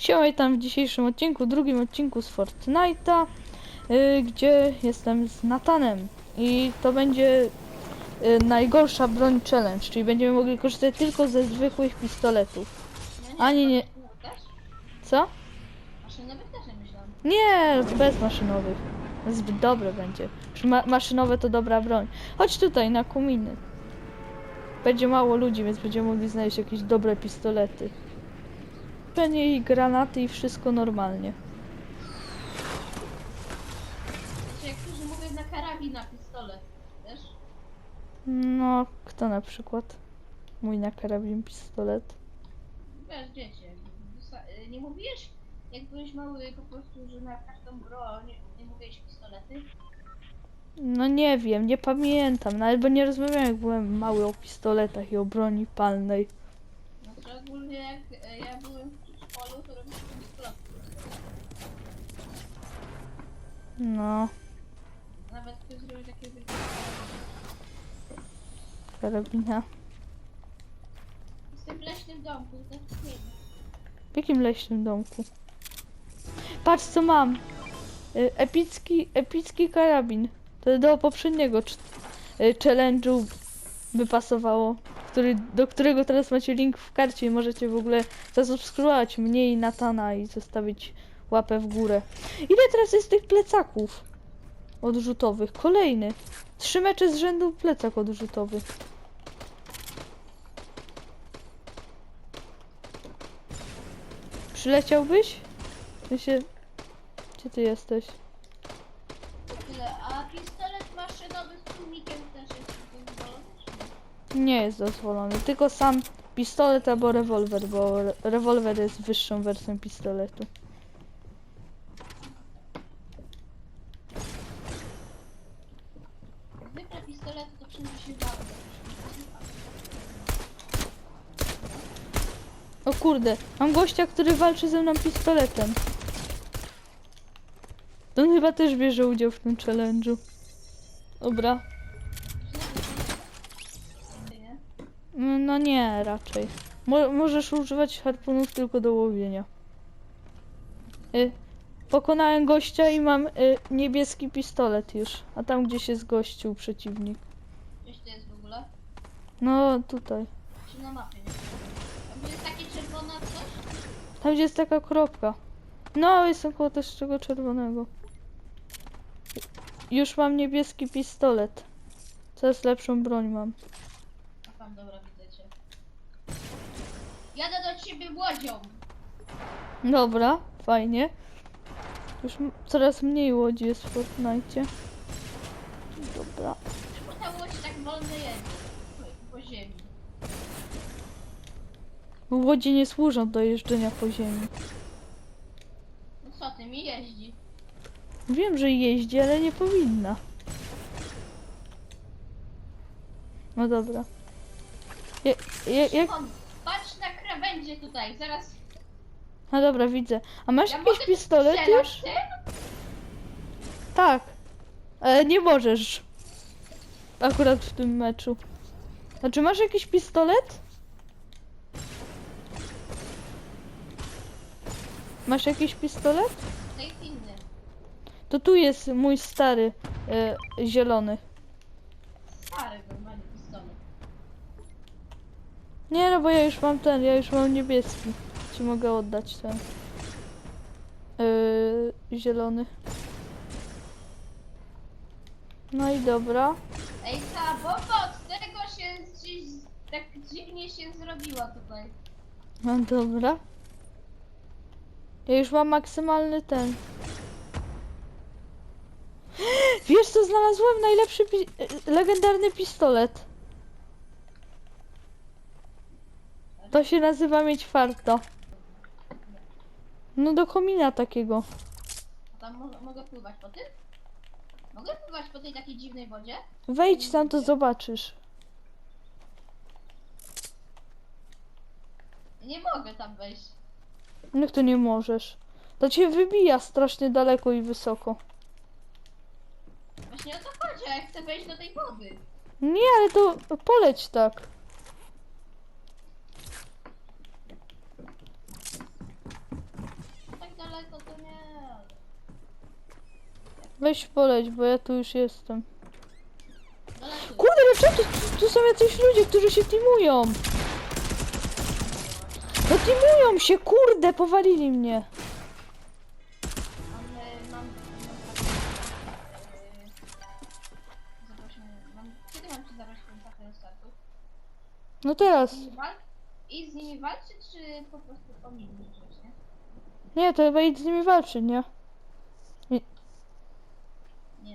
Siema, witam w dzisiejszym odcinku, drugim odcinku z Fortnite'a, y, gdzie jestem z Natanem i to będzie y, najgorsza broń challenge, czyli będziemy mogli korzystać tylko ze zwykłych pistoletów. Ani nie-? Co? Maszynowych też nie myślałam. Nie, bez maszynowych. Zbyt dobre będzie. Ma maszynowe to dobra broń. Chodź tutaj na kominy. Będzie mało ludzi, więc będziemy mogli znaleźć jakieś dobre pistolety. Pewnie i granaty i wszystko normalnie. Znaczy, jak którzy mówią na karabin, na pistolet. Wiesz? No, kto na przykład? Mój na karabin pistolet. Wiesz. Dosta- y, Nie mówiłeś, jak byłeś mały, po prostu, że na każdą broń nie mówiłeś pistolety? No nie wiem, nie pamiętam, nawet bo nie rozmawiałem jak byłem mały o pistoletach i o broni palnej. Znaczy, ogólnie jak y, ja byłem w przedszkolu, to robiliśmy pistolet. No, Nawet ktoś zrobił takiego wielkiego karabina. Jestem w leśnym domku, tak. W jakim leśnym domku? Patrz co mam. Y, Epicki, epicki karabin. To do poprzedniego y, challenge'u by pasowało. Który, do którego teraz macie link w karcie i możecie w ogóle zasubskrybować mnie i Natana i zostawić łapę w górę. Ile teraz jest tych plecaków odrzutowych? Kolejny. Trzy mecze z rzędu plecak odrzutowy. Przyleciałbyś? W sensie... Gdzie ty jesteś? A pistolet maszynowy z tłumikiem też jest dozwolony, nie? Nie jest dozwolony, tylko sam pistolet albo rewolwer, bo re rewolwer jest wyższą wersją pistoletu. O kurde, mam gościa, który walczy ze mną pistoletem. On chyba też bierze udział w tym challenge'u. Dobra. No nie, raczej. Mo możesz używać harpunów tylko do łowienia. Y pokonałem gościa i mam y niebieski pistolet już. A tam gdzieś jest gościu przeciwnik. Gdzieś to jest w ogóle? No tutaj. Czy na mapie, nie? A tu jest takie czerwone coś? Tam gdzie jest taka kropka. No, jestem koło też tego czerwonego. Już mam niebieski pistolet. Coraz lepszą broń mam. A tam, dobra, widzę cię. Jadę do ciebie łodzią. Dobra, fajnie. Już coraz mniej łodzi jest w Fortnite. Dobra. Czemu ta łódź tak wolno jedzie? Po, po ziemi. Łodzie nie służą do jeżdżenia po ziemi. No co ty, mi jeździ. Wiem, że jeździ, ale nie powinna. No dobra. Ja, jak... Szymon, patrz na krawędzie tutaj, zaraz... No dobra, widzę. A masz Ja jakiś pistolet strzelać już? tym? Tak. Ale nie możesz. Akurat w tym meczu. Znaczy, masz jakiś pistolet? Masz jakiś pistolet? To jest inny. To tu jest mój stary, e, zielony. Stary normalny pistolet. Nie no, bo ja już mam ten, ja już mam niebieski. Ci mogę oddać ten. E, zielony. No i dobra. Ej, ta bomba od tego się gdzieś tak dziwnie się zrobiła tutaj. No dobra. Ja już mam maksymalny ten. Wiesz co znalazłem? Najlepszy pi legendarny pistolet. To się nazywa mieć farto. No do komina takiego. A tam mo mogę pływać po tym? Mogę pływać po tej takiej dziwnej wodzie? Wejdź tam to zobaczysz. Nie mogę tam wejść. Jak to nie możesz? To cię wybija strasznie daleko i wysoko. Właśnie o to chodzi, a ja chcę wejść do tej wody. Nie, ale to poleć tak. daleko to nie. Weź poleć, bo ja tu już jestem. Kurde, ale tu, tu są jacyś ludzie, którzy się teamują. No teamują się, kurde, powalili mnie. Mam, mam, kiedy mam ci zabrać kontaktę do startu? No teraz. I z nimi walczyć, czy po prostu ominąć coś, nie? Nie, to chyba idź z nimi walczyć, nie? Nie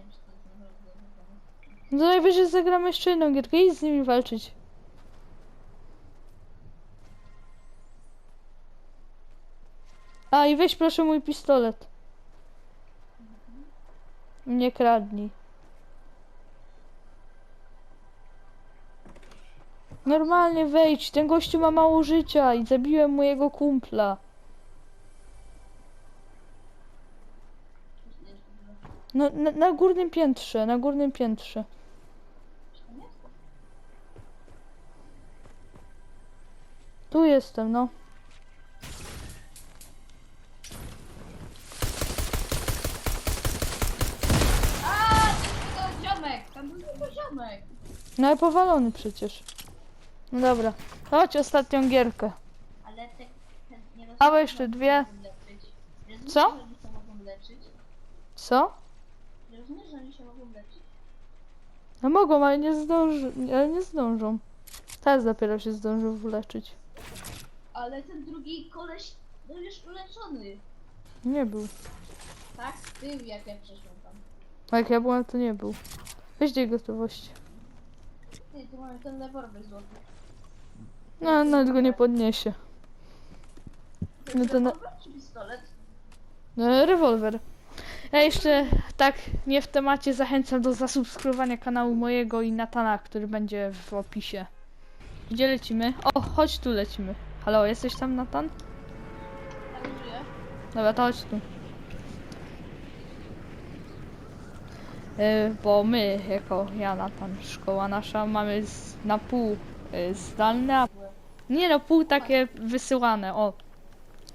wiem, czy to jest naprawdę. No najwyżej zagramy jeszcze jedną gierkę i z nimi walczyć. A i weź proszę mój pistolet. Nie kradnij. Normalnie wejdź, ten gościu ma mało życia i zabiłem mojego kumpla. No, na, na górnym piętrze, na górnym piętrze. Tu jestem, no. Ale powalony przecież. No dobra, chodź ostatnią gierkę. Ale te, te nie A, rozumiem, jeszcze że dwie. Rozumiesz, Co? że oni się mogą leczyć? Co? Rozumiesz, że oni się mogą leczyć? No mogą, ale nie zdążą, ale nie zdążą. Teraz dopiero się zdążył wyleczyć. Ale ten drugi koleś był już uleczony. Nie był. Tak? Był jak ja przeszłam tam. A jak ja byłem, to nie był. Weź tej gotowości. Ty, tu mamy ten rewolwer złoty. No, nawet go nie podniesie. No to na- rewolwer czy pistolet? No, rewolwer. Ja jeszcze tak nie w temacie zachęcam do zasubskrybowania kanału mojego i Natana, który będzie w opisie. Gdzie lecimy? O, chodź tu lecimy. Halo, jesteś tam Natan? Tak żyje? Dobra, to chodź tu. Bo my, jako ja, Natan, szkoła nasza, mamy z, na pół y, zdalne, a nie no, pół takie wysyłane, o.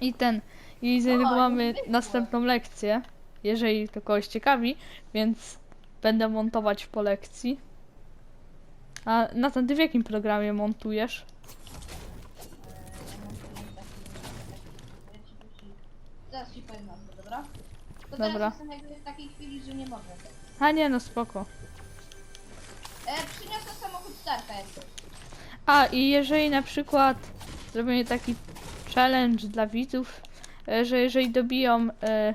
I ten, i z niego mamy następną lekcję, jeżeli to kogoś ciekawi, więc będę montować po lekcji. A Natan, ty w jakim programie montujesz? Zaraz ci powiem dobra? To Dobra. teraz jestem jakby w takiej chwili, że nie mogę. A nie, no spoko. E, przyniosę samochód Starka. A i jeżeli na przykład zrobimy taki challenge dla widzów, e, że jeżeli dobiją e,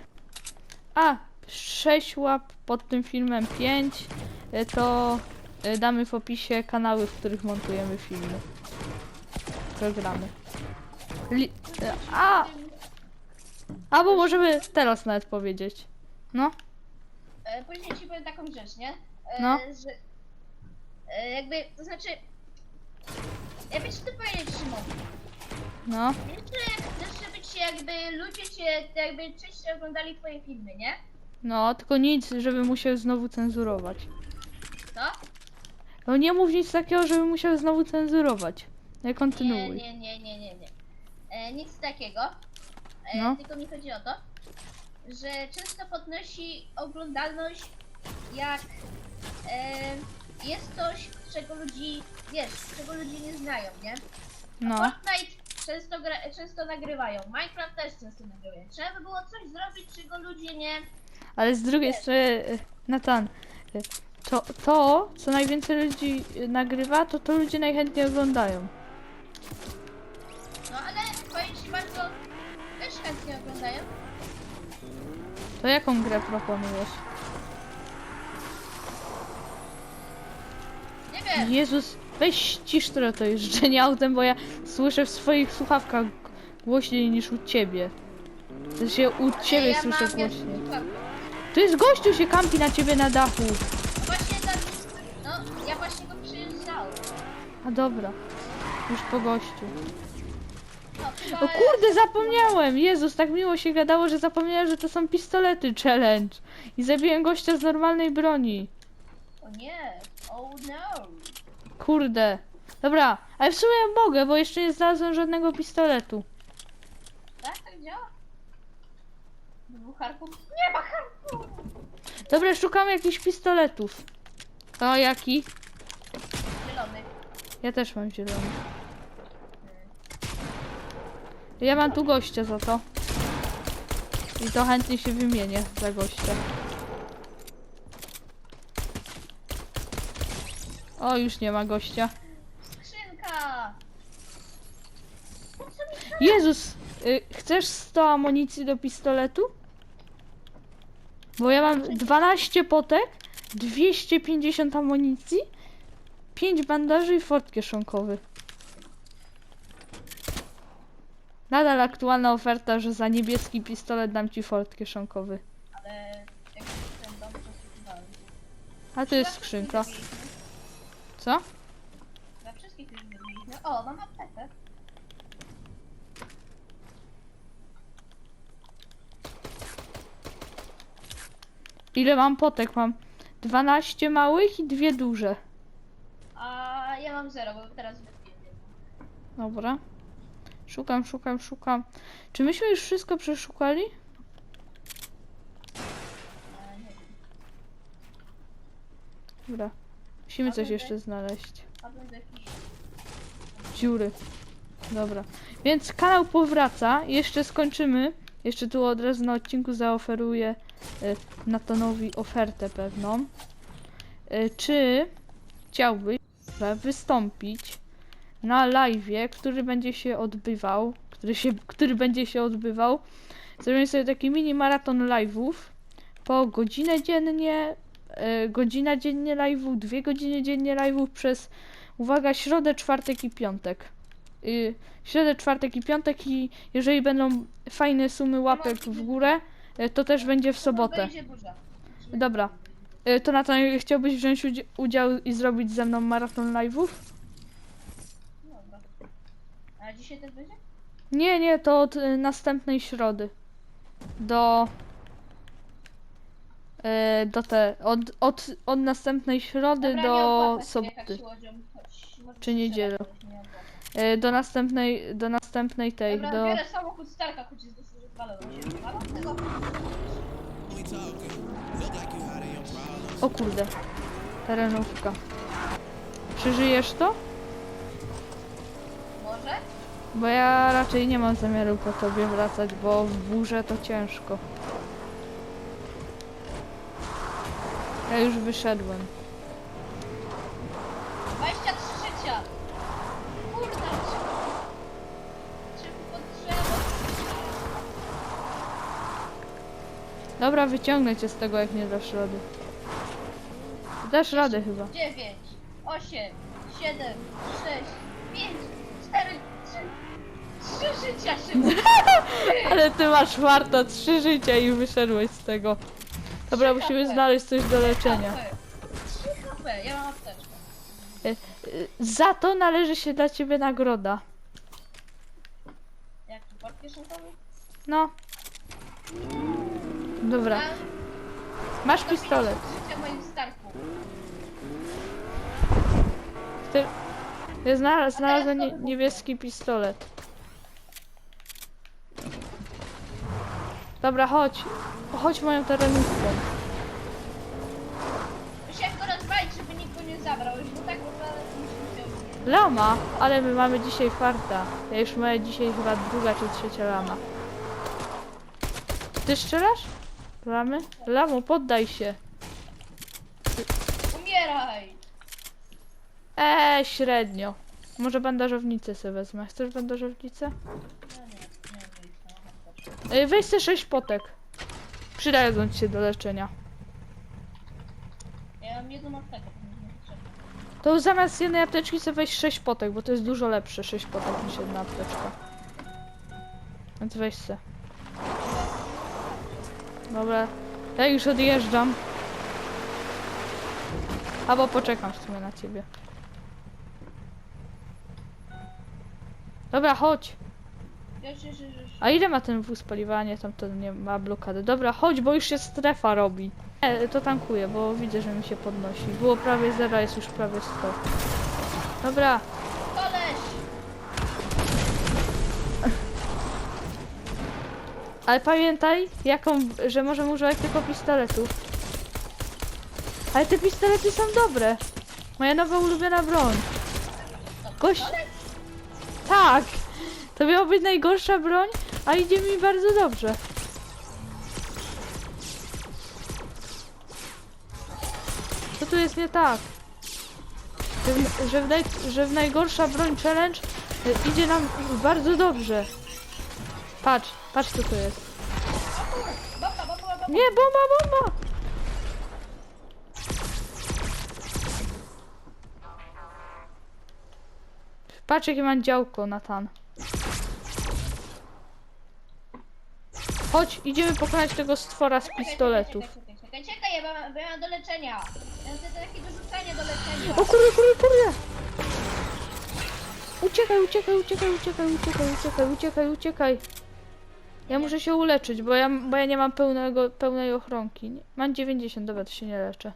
a 6 łap pod tym filmem 5, e, to e, damy w opisie kanały, w których montujemy filmy. Programy. Li e, a! Albo możemy teraz nawet powiedzieć. No, E, później ci powiem taką rzecz, nie? E, No. Że, e, jakby, to znaczy... Jakby ci to powiedzieć, Szymon. no. Jeszcze, jeszcze żeby ci jakby ludzie cię jakby częściej oglądali twoje filmy, nie? No, tylko nic, żeby musiał znowu cenzurować. Co? No nie mów nic takiego, żeby musiał znowu cenzurować. Nie Nie, kontynuuj. nie, nie, nie, nie, nie. E, nic takiego. E, No. Tylko mi chodzi o to, że często podnosi oglądalność jak e, jest coś, czego ludzi, wiesz, czego ludzie nie znają, nie? No. Fortnite często, gra, często nagrywają, Minecraft też często nagrywają. Trzeba by było coś zrobić, czego ludzie nie... Ale z drugiej strony, e, Natan, e, to, to, co najwięcej ludzi e, nagrywa, to to ludzie najchętniej oglądają. No ale powiem ci bardzo, też chętnie oglądają. To jaką grę proponujesz? Nie wiem, Jezus, weź ścisz trochę to jeżdżenie autem, bo ja słyszę w swoich słuchawkach głośniej niż u ciebie. To się u ciebie ja słyszę mam głośniej. Tu jest gościu się kampi na ciebie na dachu. No właśnie tak, no ja właśnie go przyjeżdżałem. A dobra, już po gościu. O kurde, zapomniałem! Jezus, tak miło się gadało, że zapomniałem, że to są pistolety challenge. I zabiłem gościa z normalnej broni. O nie, oh no. Kurde. Dobra, ale w sumie mogę, bo jeszcze nie znalazłem żadnego pistoletu. Tak, tak działa? Nie ma harpów! Dobra, szukam jakichś pistoletów. O, jaki? Zielony. Ja też mam zielony. Ja mam tu gościa za to. I to chętnie się wymienię za gościa. O, już nie ma gościa. Skrzynka! Jezus! Y, chcesz 100 amunicji do pistoletu? Bo ja mam 12 potek, 250 amunicji, 5 bandaży i fort kieszonkowy. Nadal aktualna oferta, że za niebieski pistolet dam ci fort kieszonkowy. Ale jak ten dom przesłuchiwałem. A to jest skrzynka. Co? Dla wszystkich już zrobiliśmy. O, mam aptekę. Ile mam potek? Mam 12 małych i dwie duże. A ja mam zero, bo teraz wypiję. Dobra. Szukam, szukam, szukam. Czy myśmy już wszystko przeszukali? Dobra. Musimy coś jeszcze znaleźć. Dziury. Dobra. Więc kanał powraca. Jeszcze skończymy. Jeszcze tu od razu na odcinku zaoferuję y, Natanowi ofertę pewną. Y, czy chciałbyś wystąpić na live'ie, który będzie się odbywał, który, się, który będzie się odbywał. Zrobimy sobie taki mini maraton live'ów po godzinę dziennie, y, godzina dziennie live'ów, dwie godziny dziennie live'ów przez Uwaga, środę, czwartek i piątek. Y, środę, czwartek i piątek i jeżeli będą fajne sumy łapek w górę, y, to też będzie w sobotę. Dobra. Y, to Natan, chciałbyś wziąć udzi- udział i zrobić ze mną maraton live'ów? A dzisiaj też będzie? Nie, nie, to od y, następnej środy. Do... y, Do te... Od, od, od następnej środy Dobra, nie do opłaca się jechać soboty. łodzią, choć może Czy niedzielę. nie opłaca. Y, Do następnej, do następnej tej, Dobra, do... biorę samochód Starka, choć jest dosyć się tego? O kurde. Terenówka. Przeżyjesz to? Może? Bo ja raczej nie mam zamiaru po tobie wracać, bo w burzę to ciężko. Ja już wyszedłem. 23 życia! Kurde, pod drzewo. Dobra, wyciągnę cię z tego, jak nie dasz rady. Dasz radę chyba. 9, 8, 7, 6, 5, 4, 3, 3 życia szybko. Ale ty masz warto trzy życia i wyszedłeś z tego. Dobra, Trzy musimy HP. znaleźć coś do leczenia. 3 HP, ja mam apteczkę. Y, Za to należy się dla ciebie nagroda. Jaki port kieszonkowy? No. Dobra, Ja masz pistolet. Życia moim starku. Ty... Ja zna, znalazłem nie, niebieski pistolet. Dobra, chodź. Chodź moją terenówką. Musiałem go rozwalić, żeby nikt go nie zabrał. Już go tak Lama, ale my mamy dzisiaj farta. Ja już mamy dzisiaj chyba druga czy trzecia lama. Ty strzelasz? Lamy? Lamo, poddaj się. Umieraj! Eee, średnio. Może bandażownicę sobie wezmę. Chcesz bandażownicę? No nie, nie, nie, nie, Yy, weź sobie sześć potek. Przydadzą ci się do leczenia. Ja mam jedną aptekę. To zamiast jednej apteczki sobie weź 6 potek, bo to jest dużo lepsze 6 potek niż jedna apteczka. Więc weź se. Dobra, ja już odjeżdżam. Albo poczekam w sumie na ciebie. Dobra, chodź. Już, już, już, już. A ile ma ten wóz paliwa? Nie, tam to nie ma blokady. Dobra, chodź, bo już się strefa robi. Nie, to tankuję, bo widzę, że mi się podnosi. Było prawie 0, jest już prawie 100. Dobra, Koleś! Ale pamiętaj, jaką, że możemy używać tylko pistoletów. Ale te pistolety są dobre. Moja nowa ulubiona broń. Gość... Tak! To miała być najgorsza broń, a idzie mi bardzo dobrze. Co tu jest nie tak? Że w, że w, naj, że w najgorsza broń challenge y, idzie nam bardzo dobrze. Patrz, patrz co to jest. Nie, bomba, bomba! Patrz jakie mam działko, Natan. Chodź, idziemy pokonać tego stwora z pistoletów. Czekaj, czekaj, czekaj, czekaj, ja mam, bo ja mam do leczenia. Ja mam takie do rzucania do leczenia. O kurde, kurde, kurde! Uciekaj, uciekaj, uciekaj, uciekaj, uciekaj, uciekaj, uciekaj, uciekaj. Ja muszę się uleczyć, bo ja, bo ja nie mam pełnego, pełnej ochronki. Nie- Mam 90, dobra, to się nie leczę.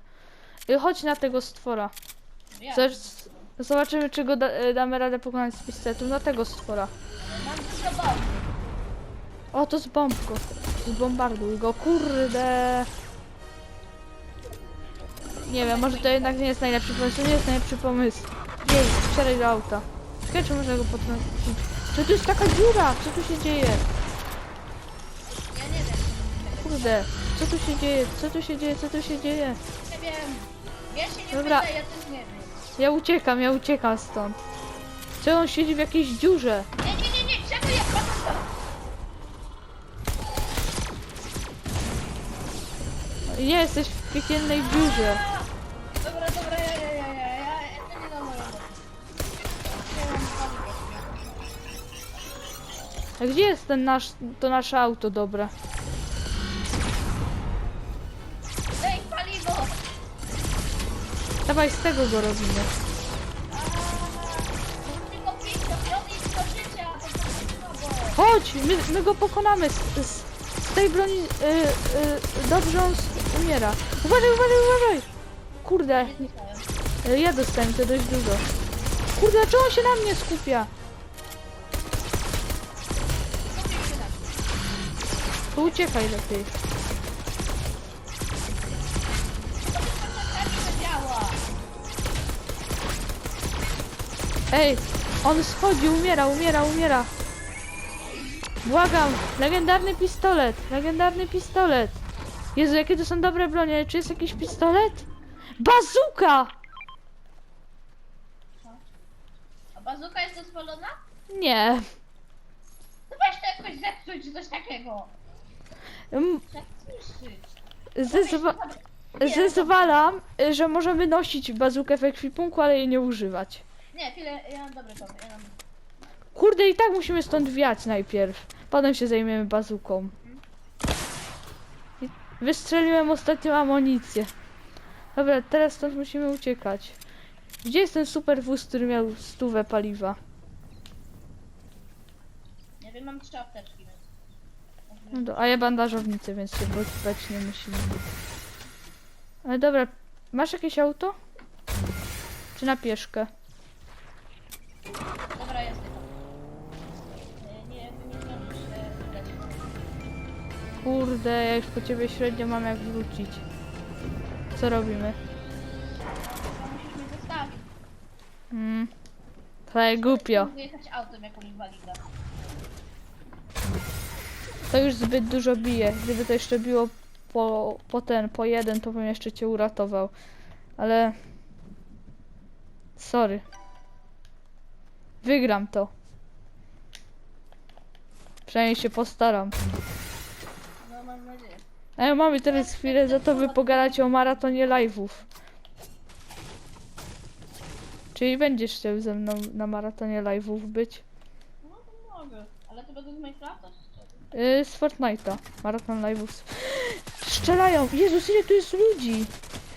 Y, Chodź na tego stwora. Ja, Zobacz- Zobaczymy, czy go da, y, damy radę pokonać z pistoletu. Na tego stwora. mam dużo bomb. O, to z bombką. Zbombarduj go, kurde. Nie wiem, może to jednak nie jest najlepszy pomysł. To nie jest najlepszy pomysł. Jej, wsiadaj do auta. Czekaj, czy można go potrącić? Czy tu jest taka dziura? Co tu się dzieje? Ja nie wiem. Kurde, co tu się dzieje? Co tu się dzieje? Co tu się dzieje? Nie wiem. Ja się nie Dobra. ja też nie wiem. Ja uciekam, ja uciekam stąd. Czy on siedzi w jakiejś dziurze? Nie, nie, nie, nie, Nie, jesteś w piekielnej dziurze. Dobra, dobra, ja, ja, ja, ja, ja, ja to nie mam. A gdzie jest ten nasz, to nasze auto dobre? Daj paliwo! Dawaj, z tego go robimy. Tylko i życia, to. Chodź, my, my go pokonamy. Z, z, z tej broni y, y, dobrze on s- umiera. Uważaj, uważaj, uważaj! Kurde, y, ja dostałem to dość dużo. Kurde, czemu on się na mnie skupia? To. Uciekaj lepiej. Ej, on schodzi, umiera, umiera, umiera. Błagam, legendarny pistolet, legendarny pistolet. Jezu, jakie to są dobre bronie, czy jest jakiś pistolet? Bazuka! A bazuka jest dozwolona? Nie. No weź to jakoś zepsuć, czy coś takiego. Mm, Tak zniszczyć. Zezwa zezwalam, y, że możemy nosić bazukę w ekwipunku, ale jej nie używać. Nie, chwilę, ja mam dobry pomysł. Ja mam... Kurde, i tak musimy stąd wiać najpierw. Potem się zajmiemy bazuką. Wystrzeliłem ostatnią amunicję. Dobra, teraz stąd musimy uciekać. Gdzie jest ten super wóz, który miał stówę paliwa? Nie wiem, mam trzy apteczki, więc... No do, a ja bandażownicę, więc się bać nie musimy. Ale dobra, masz jakieś auto? Czy na pieszkę? Kurde, ja już po ciebie średnio mam jak wrócić. Co robimy? Musisz mnie zostawić. Hmm. Trochę głupio. Mogę jechać autem jako inwalida. To już zbyt dużo bije. Gdyby to jeszcze biło po, po ten, po jeden, to bym jeszcze cię uratował. Ale... Sorry. Wygram to. Przynajmniej się postaram. Mam nadzieję. A ja mamy teraz chwilę za to, by pogadać o maratonie live'ów. Czyli będziesz chciał ze mną na maratonie live'ów być? No to mogę. Ale to będę z Minecrafta? Yy, z Fortnite'a. Maraton live'ów. Strzelają! Jezus, ile tu jest ludzi!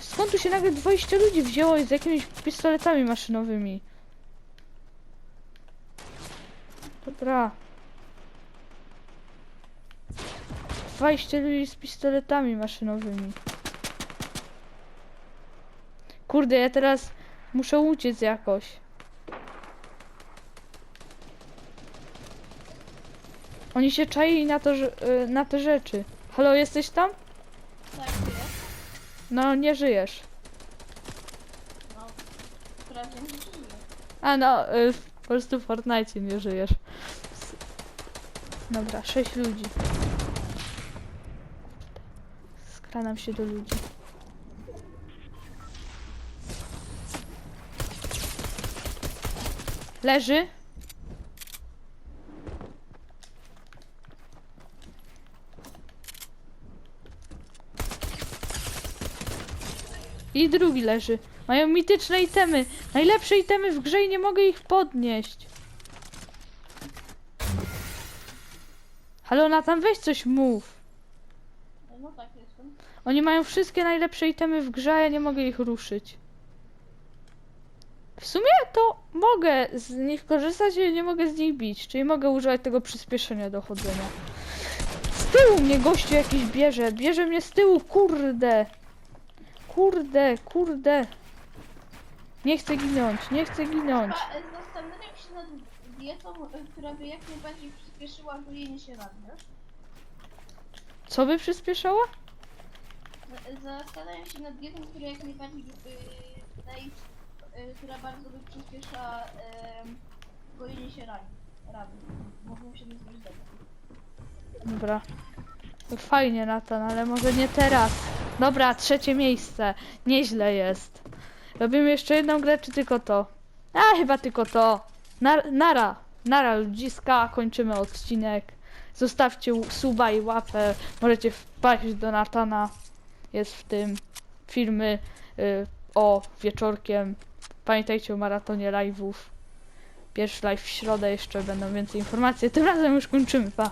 Skąd tu się nagle 20 ludzi wzięło z jakimiś pistoletami maszynowymi? Dobra. 20 ludzi z pistoletami maszynowymi. Kurde, ja teraz muszę uciec jakoś. Oni się czaili na, to, że- y, na te rzeczy. Halo, jesteś tam? Tak jest. No, nie żyjesz. No, nie. A no, y, po prostu w Fortnite nie żyjesz. Dobra, sześć ludzi. Skradam się do ludzi. Leży. I drugi leży. Mają mityczne itemy. Najlepsze itemy w grze i nie mogę ich podnieść. Halo, Nathan, weź coś mów. No tak jestem. Oni mają wszystkie najlepsze itemy w grze, ja nie mogę ich ruszyć. W sumie to mogę z nich korzystać, ale nie mogę z nich bić, czyli mogę używać tego przyspieszenia dochodzenia. Z tyłu mnie gościu jakiś bierze, bierze mnie z tyłu, kurde. Kurde, kurde. Nie chcę ginąć, nie chcę ginąć. Chyba e, zastanawiam się nad dietą, która by jak najbardziej przyspieszyła gojenie się ran, wiesz? Co by przyspieszało? E, Zastanawiam się nad dietą, która jak najbardziej naj, y, która bardzo by przyspiesza gojenie się ran. ran. Mogą się nazywać. Dobra. Fajnie, Natan, ale może nie teraz. Dobra, trzecie miejsce. Nieźle jest. Robimy jeszcze jedną grę, czy tylko to? A, chyba tylko to. Nar nara. Nara ludziska, kończymy odcinek. Zostawcie suba i łapę. Możecie wpaść do Natana. Jest w tym filmy y, o wieczorkiem. Pamiętajcie o maratonie live'ów. Pierwszy live w środę jeszcze będą więcej informacji. Tym razem już kończymy, pa.